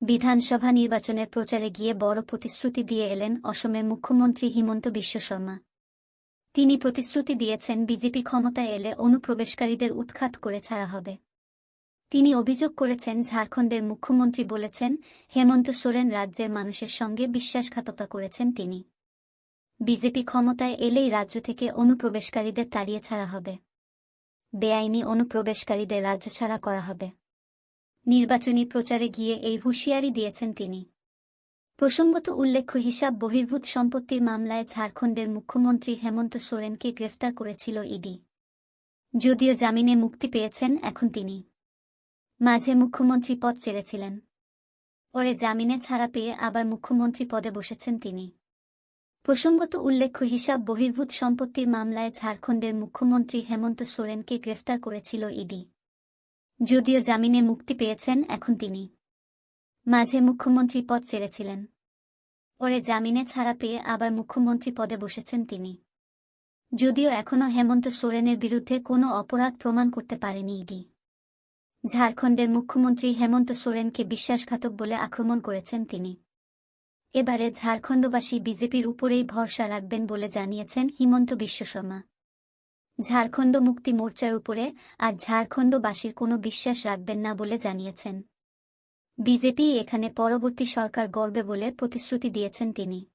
বিধানসভা নির্বাচনের প্রচারে গিয়ে বড় প্রতিশ্রুতি দিয়ে এলেন অসমের মুখ্যমন্ত্রী হিমন্ত বিশ্ব শর্মা। তিনি প্রতিশ্রুতি দিয়েছেন বিজেপি ক্ষমতায় এলে অনুপ্রবেশকারীদের উৎখাত করে ছাড়া হবে। তিনি অভিযোগ করেছেন ঝাড়খণ্ডের মুখ্যমন্ত্রী বলেছেন, হেমন্ত সোরেন রাজ্যের মানুষের সঙ্গে বিশ্বাসঘাতকতা করেছেন তিনি। বিজেপি ক্ষমতায় এলেই রাজ্য থেকে অনুপ্রবেশকারীদের তাড়িয়ে ছাড়া হবে। বেআইনি অনুপ্রবেশকারীদের রাজ্য ছাড়া করা হবে। নির্বাচনী প্রচারে গিয়ে এই হুঁশিয়ারি দিয়েছেন তিনি। প্রসঙ্গত উল্লেখ্য, হিসাব বহির্ভূত সম্পত্তির মামলায় ঝাড়খণ্ডের মুখ্যমন্ত্রী হেমন্ত সোরেনকে গ্রেফতার করেছিল ইডি। যদিও জামিনে মুক্তি পেয়েছেন এখন তিনি। মাঝে মুখ্যমন্ত্রী পদ ছেড়েছিলেন পরে জামিনে ছাড়া পেয়ে আবার মুখ্যমন্ত্রী পদে বসেছেন তিনি। প্রসঙ্গত উল্লেখ্য, হিসাব বহির্ভূত সম্পত্তির মামলায় ঝাড়খণ্ডের মুখ্যমন্ত্রী হেমন্ত সোরেনকে গ্রেফতার করেছিল ইডি। যদিও জামিনে মুক্তি পেয়েছেন এখন তিনি। মাঝে মুখ্যমন্ত্রী পদ ছেড়েছিলেন পরে জামিনে ছাড়া পেয়ে আবার মুখ্যমন্ত্রী পদে বসেছেন তিনি। যদিও এখনও হেমন্ত সোরেনের বিরুদ্ধে কোনো অপরাধ প্রমাণ করতে পারেনি ইডি। ঝাড়খণ্ডের মুখ্যমন্ত্রী হেমন্ত সোরেনকে বিশ্বাসঘাতক বলে আক্রমণ করেছেন তিনি। এবারে ঝাড়খণ্ডবাসী বিজেপির উপরেই ভরসা রাখবেন বলে জানিয়েছেন হিমন্ত বিশ্ব শর্মা। ঝাড়খণ্ড মুক্তি মোর্চার উপরে আর ঝাড়খণ্ডবাসীর কোনো বিশ্বাস রাখবেন না বলে জানিয়েছেন। বিজেপি এখানে পরবর্তী সরকার গড়বে বলে প্রতিশ্রুতি দিয়েছেন তিনি।